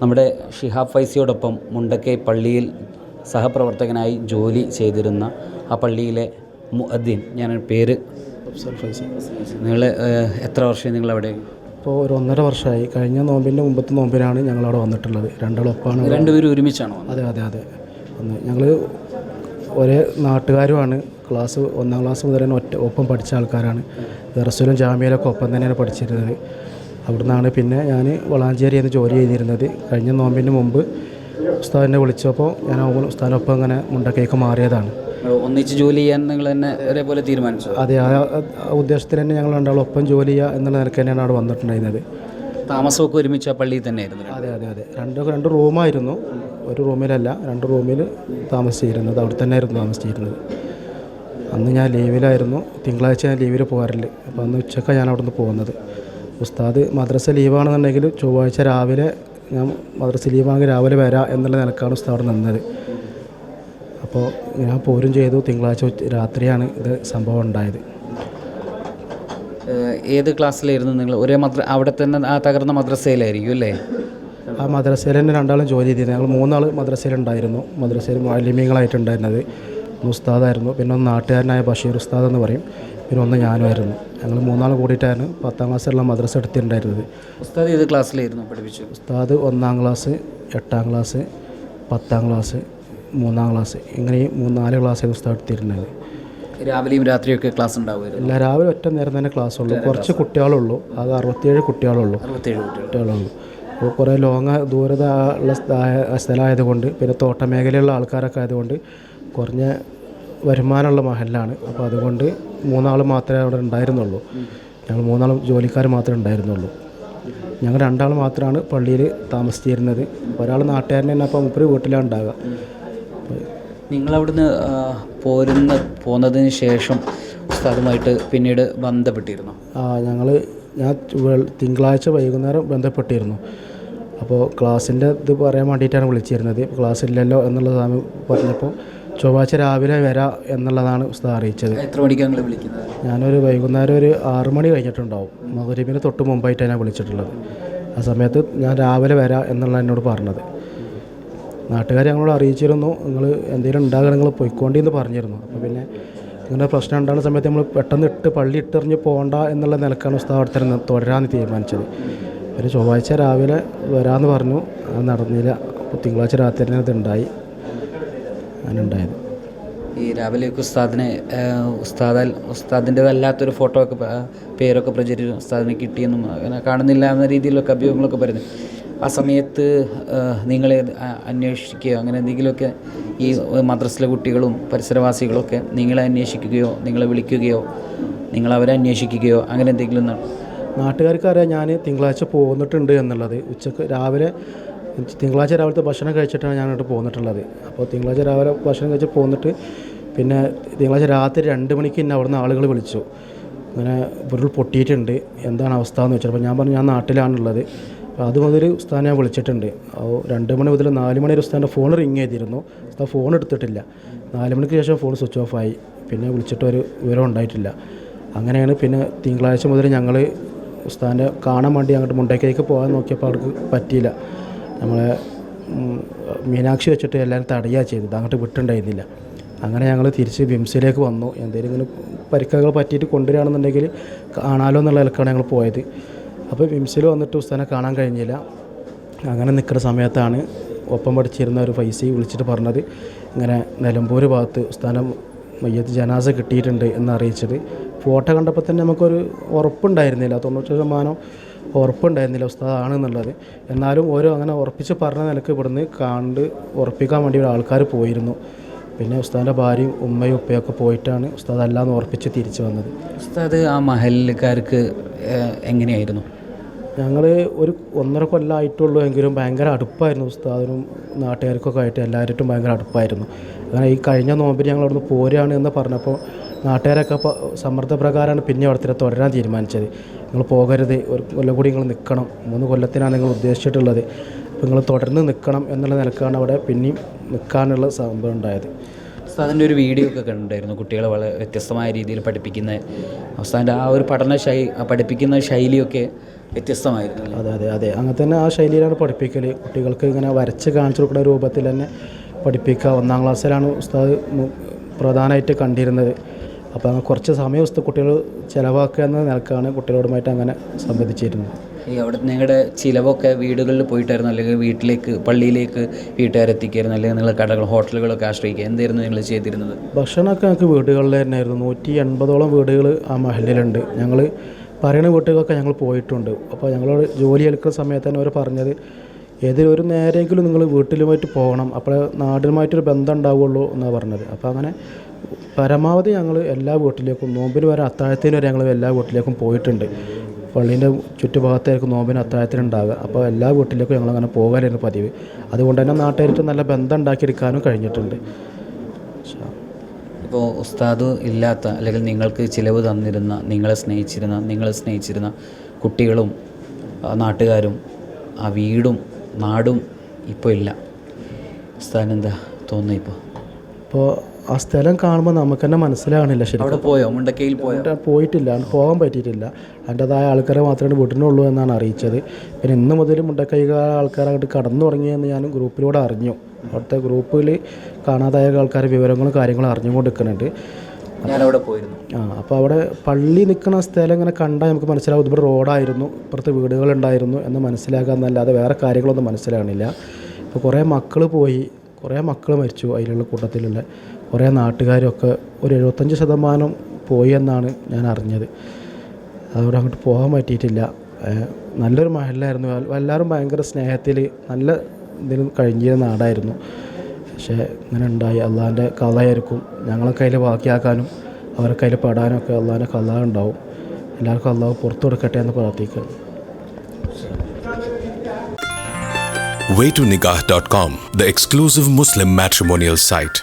നമ്മുടെ ഷിഹാബ് ഫൈസിയോടൊപ്പം മുണ്ടക്കൈ പള്ളിയിൽ സഹപ്രവർത്തകനായി ജോലി ചെയ്തിരുന്ന ആ പള്ളിയിലെ മുഅദ്ദീൻ. ഞാൻ പേര് നിങ്ങൾ എത്ര വർഷം നിങ്ങൾ അവിടെ ഇപ്പോൾ ഒരു ഒന്നര വർഷമായി. കഴിഞ്ഞ നോമ്പിന്റെ മുമ്പത്തെ നോമ്പിനാണ് ഞങ്ങൾ അവിടെ വന്നിട്ടുള്ളത് രണ്ടാളൊപ്പമാണ് രണ്ടുപേരും ഒരുമിച്ചാണോ? അതെ അതെ അതെ. ഒന്ന് ഞങ്ങൾ ഒരേ നാട്ടുകാരുമാണ്. ക്ലാസ് ഒന്നാം ക്ലാസ് മുതൽ തന്നെ ഒറ്റ ഒപ്പം പഠിച്ച ആൾക്കാരാണ്. ദർസിലും ജാമ്യയിലൊക്കെ ഒപ്പം തന്നെയാണ് പഠിച്ചിരുന്നത്. അവിടുന്നാണ് പിന്നെ ഞാൻ വളാഞ്ചേരി എന്ന് ജോലി ചെയ്തിരുന്നത്. കഴിഞ്ഞ നോമ്പിന് മുമ്പ് ഉസ്താദിനെ വിളിച്ചപ്പോൾ ഞാൻ ഉസ്താദിനൊപ്പം അങ്ങനെ മുണ്ടക്കേക്ക് മാറിയതാണ്. ഒന്നിച്ച് ജോലി ചെയ്യാൻ നിങ്ങൾ തന്നെ ഒരേപോലെ തീരുമാനിച്ചു? അതെ ആ ഉദ്ദേശത്തിന് ഉദ്ദേശത്തിൽ തന്നെ ഞങ്ങൾ രണ്ടാളും ഒപ്പം ജോലി ചെയ്യുക എന്നുള്ള നിലയ്ക്ക് തന്നെയാണ് അവിടെ വന്നിട്ടുണ്ടായിരുന്നത്. താമസമൊക്കെ ഒരുമിച്ച് ആ പള്ളിയിൽ തന്നെയായിരുന്നു അതെ അതെ അതെ. രണ്ട് രണ്ട് റൂമായിരുന്നു. ഒരു റൂമിലല്ല രണ്ട് റൂമിൽ താമസിച്ചിരുന്നത്. അവിടെ തന്നെയായിരുന്നു താമസിച്ചിരുന്നത്. അന്ന് ഞാൻ ലീവിലായിരുന്നു. തിങ്കളാഴ്ച ഞാൻ ലീവിൽ പോകാറില്ല. അപ്പോൾ അന്ന് ഉച്ചക്കാണ് ഞാൻ അവിടെ നിന്ന് പോകുന്നത്. ഉസ്താദ് മദ്രസ ലീവാണെന്നുണ്ടെങ്കിൽ ചൊവ്വാഴ്ച രാവിലെ ഞാൻ മദ്രസ ലീവാണെങ്കിൽ രാവിലെ വരാം എന്നുള്ള നിലക്കാണ് ഉസ്താദ് നിന്നത്. അപ്പോൾ ഞാൻ പോരും ചെയ്തു. തിങ്കളാഴ്ച രാത്രിയാണ് ഇത് സംഭവം ഉണ്ടായത്. ഏത് ക്ലാസ്സിലായിരുന്നു നിങ്ങൾ? ഒരേ മദ്ര അവിടെ തന്നെ ആ തകർന്ന മദ്രസയിലായിരിക്കും അല്ലേ? ആ മദ്രസയിൽ തന്നെ രണ്ടാളും ജോലി ചെയ്തിരുന്നു. ഞങ്ങൾ മൂന്നാൾ മദ്രസയിലുണ്ടായിരുന്നു. മദ്രസയിൽ മാലിന്യങ്ങളായിട്ടുണ്ടായിരുന്നത് ഒന്ന് ഉസ്താദായിരുന്നു. പിന്നെ ഒന്ന് നാട്ടുകാരനായ ബഷീർ ഉസ്താദ് എന്ന് പറയും. പിന്നെ ഒന്ന് ഞാനുമായിരുന്നു ഞങ്ങൾ മൂന്നാൾ കൂടിയിട്ടാണ് പത്താം ക്ലാസ്സിലുള്ള മദ്രസ എടുത്തിട്ടുണ്ടായിരുന്നത്. ഉസ്താദ് ഏത് ക്ലാസ്സിലായിരുന്നു പഠിപ്പിച്ചു ഉസ്താദ് ഒന്നാം ക്ലാസ് എട്ടാം ക്ലാസ് പത്താം ക്ലാസ് മൂന്നാം ക്ലാസ്. ഇങ്ങനെ ഈ മൂന്ന് നാല് ക്ലാസ്സായിരുന്നു ഉസ്താദ് എടുത്തിരുന്നത്. രാവിലെയും രാത്രിയൊക്കെ ക്ലാസ് ഉണ്ടാവുമായിരുന്നു. എല്ലാ രാവിലെ ഒറ്റ നേരം തന്നെ ക്ലാസ് ഉള്ളൂ. കുറച്ച് കുട്ടികളുള്ളൂ. അത് അറുപത്തിയേഴ് കുട്ടികളുള്ളൂ. അറുപത്തേഴ് കുട്ടികളുള്ളൂ. അപ്പോൾ കുറേ ലോങ് ദൂരത ഉള്ള സ്ഥ- സ്ഥലമായതുകൊണ്ട് പിന്നെ തോട്ടമേഖലയുള്ള ആൾക്കാരൊക്കെ ആയതുകൊണ്ട് കുറഞ്ഞ വരുമാനമുള്ള മഹലിലാണ്. അപ്പോൾ അതുകൊണ്ട് മൂന്നാൾ മാത്രമേ അവിടെ ഉണ്ടായിരുന്നുള്ളൂ. ഞങ്ങൾ മൂന്നാളും ജോലിക്കാർ മാത്രമേ ഉണ്ടായിരുന്നുള്ളൂ. ഞങ്ങൾ രണ്ടാൾ മാത്രമാണ് പള്ളിയിൽ താമസിച്ചിരുന്നത്. ഒരാൾ നാട്ടുകാരൻ തന്നെ അപ്പോൾ മുപ്പര് വീട്ടിലാണ് ഉണ്ടാകുക നിങ്ങളവിടുന്ന് പോരുന്ന പോന്നതിന് ശേഷം സ്ഥലമായിട്ട് പിന്നീട് ബന്ധപ്പെട്ടിരുന്നു? ആ ഞങ്ങൾ ഞാൻ തിങ്കളാഴ്ച വൈകുന്നേരം ബന്ധപ്പെട്ടിരുന്നു. അപ്പോൾ ക്ലാസ്സിന്റെ ഇത് പറയാൻ വേണ്ടിയിട്ടാണ് വിളിച്ചിരുന്നത്. ക്ലാസ് ഇല്ലല്ലോ എന്നുള്ള സമയം പറഞ്ഞപ്പോൾ ചൊവ്വാഴ്ച രാവിലെ വരാം എന്നുള്ളതാണ് ഉസ്താദ് അറിയിച്ചത്. എത്ര മണിക്കാണ് വിളിക്കുന്നത്? ഞാനൊരു വൈകുന്നേരം ഒരു ആറു മണി കഴിഞ്ഞിട്ടുണ്ടാവും. മകരീബിന് തൊട്ട് മുമ്പായിട്ടാണ് ഞാൻ വിളിച്ചിട്ടുള്ളത്. ആ സമയത്ത് ഞാൻ രാവിലെ വരാം എന്നുള്ള എന്നോട് പറഞ്ഞത്. നാട്ടുകാർ ഞങ്ങളോട് അറിയിച്ചിരുന്നു. നിങ്ങൾ എന്തെങ്കിലും ഉണ്ടാകുക നിങ്ങൾ പൊയ്ക്കോണ്ടി എന്ന് പറഞ്ഞിരുന്നു. അപ്പോൾ പിന്നെ ഇങ്ങനെ പ്രശ്നം ഉണ്ടാകുന്ന സമയത്ത് നമ്മൾ പെട്ടെന്ന് ഇട്ട് പള്ളി ഇട്ടെറിഞ്ഞ് പോകണ്ട എന്നുള്ള നിലക്കാണ് ഉസ്താദ് അവിടെ തുടരാമെന്ന് തീരുമാനിച്ചത്. ഒരു ചൊവ്വാഴ്ച രാവിലെ വരാമെന്ന് പറഞ്ഞു. അത് നടന്നില്ല. അപ്പോൾ തിങ്കളാഴ്ച രാത്രി തന്നെ അതുണ്ടായി അങ്ങനെ ഉണ്ടായത് ഈ രാവിലെയൊക്കെ ഉസ്താദിനെ ഉസ്താദൽ ഉസ്താദിന്റെതല്ലാത്തൊരു ഫോട്ടോ ഒക്കെ പേരൊക്കെ പ്രചരിച്ചു ഉസ്താദിനെ കിട്ടിയെന്നും അങ്ങനെ കാണുന്നില്ല എന്ന രീതിയിലൊക്കെ അഭിയോഗങ്ങളൊക്കെ പറഞ്ഞു ആ സമയത്ത് നിങ്ങളെ അന്വേഷിക്കുകയോ അങ്ങനെ എന്തെങ്കിലുമൊക്കെ ഈ മദ്രസിലെ കുട്ടികളും പരിസരവാസികളൊക്കെ നിങ്ങളെ അന്വേഷിക്കുകയോ നിങ്ങളെ വിളിക്കുകയോ നിങ്ങളവരെ അന്വേഷിക്കുകയോ അങ്ങനെ എന്തെങ്കിലും നട- നാട്ടുകാർക്ക് അറിയാം ഞാൻ തിങ്കളാഴ്ച പോന്നിട്ടുണ്ട് എന്നുള്ളത്. ഉച്ചയ്ക്ക് രാവിലെ തിങ്കളാഴ്ച രാവിലത്തെ ഭക്ഷണം കഴിച്ചിട്ടാണ് ഞാൻ ഇങ്ങോട്ട് പോന്നിട്ടുള്ളത്. അപ്പോൾ തിങ്കളാഴ്ച രാവിലെ ഭക്ഷണം കഴിച്ച് പോന്നിട്ട് പിന്നെ തിങ്കളാഴ്ച രാത്രി രണ്ട് മണിക്ക് എന്നെ അവിടുന്ന് ആളുകൾ വിളിച്ചു. അങ്ങനെ ഉരുൾ പൊട്ടിയിട്ടുണ്ട്. എന്താണ് അവസ്ഥ എന്ന് വെച്ചാൽ അപ്പോൾ ഞാൻ പറഞ്ഞു ഞാൻ നാട്ടിലാണുള്ളത്. അത് മുതൽ ഉസ്താനെ ഞാൻ വിളിച്ചിട്ടുണ്ട്. രണ്ട് മണി മുതൽ നാല് മണി വരെ ഉസ്താന്റെ ഫോൺ റിങ് ചെയ്തിരുന്നു. ഉസ്താൻ ഫോൺ എടുത്തിട്ടില്ല. നാല് മണിക്ക് ശേഷം ഫോൺ സ്വിച്ച് ഓഫ് ആയി. പിന്നെ വിളിച്ചിട്ട് ഒരു വിവരം ഉണ്ടായിട്ടില്ല. അങ്ങനെയാണ് പിന്നെ തിങ്കളാഴ്ച മുതൽ ഞങ്ങൾ ഉസ്താന്റെ കാണാൻ വേണ്ടി അങ്ങോട്ട് മുണ്ടേക്കേക്ക് പോകാൻ നോക്കിയപ്പോൾ അവർക്ക് പറ്റിയില്ല. നമ്മളെ മീനാക്ഷി വെച്ചിട്ട് എല്ലാവരും തടയുക ചെയ്തത്. അങ്ങോട്ട് വിട്ടുണ്ടായിരുന്നില്ല. അങ്ങനെ ഞങ്ങൾ തിരിച്ച് ബിംസിലേക്ക് വന്നു. എന്തെങ്കിലും ഇങ്ങനെ പരിക്കകൾ പറ്റിയിട്ട് കൊണ്ടുവരികയാണെന്നുണ്ടെങ്കിൽ കാണാലോ എന്നുള്ള നിലക്കാണ് ഞങ്ങൾ പോയത്. അപ്പോൾ ബിംസിൽ വന്നിട്ട് ഉസ്താനെ കാണാൻ കഴിഞ്ഞില്ല. അങ്ങനെ നിൽക്കുന്ന സമയത്താണ് ഒപ്പം പഠിച്ചിരുന്ന ഒരു ഫൈസി വിളിച്ചിട്ട് പറഞ്ഞത്. ഇങ്ങനെ നിലമ്പൂർ ഭാഗത്ത് ഉസ്താനം മയ്യത്ത് ജനാസ കിട്ടിയിട്ടുണ്ട് എന്ന് അറിയിച്ചത് ഫോട്ടോ കണ്ടപ്പോൾ തന്നെ നമുക്കൊരു ഉറപ്പുണ്ടായിരുന്നില്ല. തൊണ്ണൂറ് ശതമാനം ഉറപ്പുണ്ടായിരുന്നില്ല ഉസ്താദ് ആണെന്നുള്ളത് എന്നാലും ഓരോ അങ്ങനെ ഉറപ്പിച്ച് പറഞ്ഞ നിലയ്ക്ക് ഇവിടുന്ന് കണ്ട് ഉറപ്പിക്കാൻ വേണ്ടി ആൾക്കാർ പോയിരുന്നു. പിന്നെ ഉസ്താദിന്റെ ഭാര്യയും ഉമ്മയും ഉപ്പയൊക്കെ പോയിട്ടാണ് ഉസ്താദ് അല്ലാന്ന് ഉറപ്പിച്ച് തിരിച്ചു വന്നത്. ഉസ്താദ് ആ മഹലിക്കാർക്ക് എങ്ങനെയായിരുന്നു? ഞങ്ങൾ ഒരു ഒന്നര കൊല്ലമായിട്ടുള്ളൂ എങ്കിലും ഭയങ്കര അടുപ്പായിരുന്നു ഉസ്താദിനും നാട്ടുകാർക്കൊക്കെ ആയിട്ട് എല്ലാവരും ഭയങ്കര അടുപ്പായിരുന്നു. അങ്ങനെ ഈ കഴിഞ്ഞ നോമ്പിൽ ഞങ്ങൾ അവിടുന്ന് പോരുകയാണ് എന്ന് പറഞ്ഞപ്പോൾ നാട്ടുകാരൊക്കെ അപ്പോൾ സമ്മർദ്ദപ്രകാരമാണ് പിന്നെ അവിടുത്തെ തുടരാൻ തീരുമാനിച്ചത്. നിങ്ങൾ പോകരുത്. ഒരു കൊല്ലം കൂടി നിങ്ങൾ നിൽക്കണം. മൂന്ന് കൊല്ലത്തിനാണ് നിങ്ങൾ ഉദ്ദേശിച്ചിട്ടുള്ളത്. അപ്പോൾ നിങ്ങൾ തുടർന്ന് നിൽക്കണം എന്നുള്ള നിലക്കാണ് അവിടെ പിന്നെയും നിൽക്കാനുള്ള സംഭവം ഉണ്ടായത്. ഉസ്താദിന്റെ ഒരു വീഡിയോ ഒക്കെ കണ്ടിട്ടുണ്ടായിരുന്നു. കുട്ടികളെ വളരെ വ്യത്യസ്തമായ രീതിയിൽ പഠിപ്പിക്കുന്ന ഉസ്താദിന്റെ ആ ഒരു പഠന ശൈ പഠിപ്പിക്കുന്ന ശൈലിയൊക്കെ വ്യത്യസ്തമായിരുന്നു. അതെ അതെ അതെ. അങ്ങനെ തന്നെ ആ ശൈലിയിലാണ് പഠിപ്പിക്കൽ കുട്ടികൾക്ക് ഇങ്ങനെ വരച്ച് കാണിച്ചു കൊടുക്കുന്ന രൂപത്തിൽ തന്നെ പഠിപ്പിക്കുക. ഒന്നാം ക്ലാസ്സിലാണ് ഉസ്താദ് പ്രധാനമായിട്ട് കണ്ടിരുന്നത്. അപ്പോൾ അങ്ങനെ കുറച്ച് സമയം ദിവസത്തെ കുട്ടികൾ ചിലവാക്കുക എന്ന നിലക്കാണ് കുട്ടികളോടുമായിട്ട് അങ്ങനെ സംബന്ധിച്ചിരുന്നത് ഈ അവിടെ നിങ്ങളുടെ ചിലവൊക്കെ വീടുകളിൽ പോയിട്ടായിരുന്നു? അല്ലെങ്കിൽ വീട്ടിലേക്ക് പള്ളിയിലേക്ക് വീട്ടുകാരെത്തിക്കായിരുന്നു? അല്ലെങ്കിൽ നിങ്ങൾ കടകൾ ഹോട്ടലുകളൊക്കെ ആശ്രയിക്കുക? എന്തായിരുന്നു നിങ്ങൾ ചെയ്തിരുന്നത്? ഭക്ഷണമൊക്കെ ഞങ്ങൾക്ക് വീടുകളിൽ തന്നെയായിരുന്നു. നൂറ്റി എൺപതോളം വീടുകൾ ആ മഹലിലുണ്ട്. ഞങ്ങൾ പറയുന്ന വീട്ടുകളൊക്കെ ഞങ്ങൾ പോയിട്ടുണ്ട്. അപ്പോൾ ഞങ്ങളോട് ജോലി എടുക്കുന്ന സമയത്ത് തന്നെ അവർ പറഞ്ഞത് ഏതൊരു ഒരു നേരെങ്കിലും നിങ്ങൾ വീട്ടിലുമായിട്ട് പോകണം. അപ്പോൾ നാടിനുമായിട്ടൊരു ബന്ധം ഉണ്ടാവുള്ളൂ എന്നാണ് പറഞ്ഞത്. അപ്പോൾ അങ്ങനെ പരമാവധി ഞങ്ങൾ എല്ലാ വീട്ടിലേക്കും നോമ്പിന് വരെ അത്താഴത്തിന് വരെ ഞങ്ങൾ എല്ലാ വീട്ടിലേക്കും പോയിട്ടുണ്ട്. പള്ളീന്റെ ചുറ്റുഭാഗത്തായിരിക്കും നോമ്പിന് അത്താഴത്തിന് ഉണ്ടാവുക. അപ്പോൾ എല്ലാ വീട്ടിലേക്കും ഞങ്ങൾ അങ്ങനെ പോകാനായിരുന്നു പതിവ്. അതുകൊണ്ട് തന്നെ നാട്ടുകാരായിട്ട് നല്ല ബന്ധം ഉണ്ടാക്കിയെടുക്കാനും കഴിഞ്ഞിട്ടുണ്ട്. ഇപ്പോൾ ഉസ്താദ് ഇല്ലാത്ത അല്ലെങ്കിൽ നിങ്ങൾക്ക് ചിലവ് തന്നിരുന്ന നിങ്ങളെ സ്നേഹിച്ചിരുന്ന നിങ്ങളെ സ്നേഹിച്ചിരുന്ന കുട്ടികളും നാട്ടുകാരും ആ വീടും നാടും ഇപ്പോൾ ഇല്ല. ഉസ്താദിനെന്താ തോന്നുന്നു ഇപ്പോൾ? അപ്പോൾ ആ സ്ഥലം കാണുമ്പോൾ നമുക്ക് തന്നെ മനസ്സിലാകണില്ല ശരിക്കും. പോയോ? മുണ്ടക്കയിൽ പോയോ? പോയിട്ടില്ല. പോകാൻ പറ്റിയിട്ടില്ല. അതിന്റെതായ ആൾക്കാരെ മാത്രമേ വീട്ടിനുള്ളൂ എന്നാണ് അറിയിച്ചത്. പിന്നെ ഇന്ന് മുതൽ മുണ്ടക്കൈ ആൾക്കാർ അങ്ങോട്ട് കടന്നു തുടങ്ങിയെന്ന് ഞാൻ ഗ്രൂപ്പിലൂടെ അറിഞ്ഞു. അവിടുത്തെ ഗ്രൂപ്പിൽ കാണാതായ ആൾക്കാരെ വിവരങ്ങളും കാര്യങ്ങളും അറിഞ്ഞുകൊണ്ടിരിക്കുന്നുണ്ട് ഞാനവിടെ പോയിരുന്നു. ആ അപ്പോൾ അവിടെ പള്ളി നിൽക്കുന്ന സ്ഥലം ഇങ്ങനെ കണ്ടാൽ നമുക്ക് മനസ്സിലാവും. ഇവിടെ റോഡായിരുന്നു. ഇപ്പുറത്ത് വീടുകളുണ്ടായിരുന്നു എന്ന് മനസ്സിലാക്കാമെന്നല്ലാതെ വേറെ കാര്യങ്ങളൊന്നും മനസ്സിലാകണില്ല ഇപ്പോൾ കുറേ മക്കൾ പോയി. കുറേ മക്കൾ മരിച്ചു അതിലുള്ള കൂട്ടത്തിലുള്ള. കുറേ നാട്ടുകാരൊക്കെ ഒരു എഴുപത്തഞ്ച് ശതമാനം പോയി എന്നാണ് ഞാൻ അറിഞ്ഞത്. അതുകൊണ്ട് അങ്ങോട്ട് പോകാൻ പറ്റിയിട്ടില്ല. നല്ലൊരു മഹലായിരുന്നു. എല്ലാവരും ഭയങ്കര സ്നേഹത്തിൽ നല്ല ഇതിൽ കഴിഞ്ഞ നാടായിരുന്നു. പക്ഷേ ഇങ്ങനെ ഉണ്ടായി അള്ളാഹിന്റെ കഥയായിരിക്കും ഞങ്ങളെ കയ്യിൽ ബാക്കിയാക്കാനും അവരെ കയ്യിൽ പാടാനും ഒക്കെ അള്ളാഹിന്റെ കഥ ഉണ്ടാവും. എല്ലാവർക്കും അള്ളാഹ് പുറത്തു കൊടുക്കട്ടെ എന്ന് പ്രാർത്ഥിക്കുന്നു. Waytonikah.com, the exclusive Muslim matrimonial site.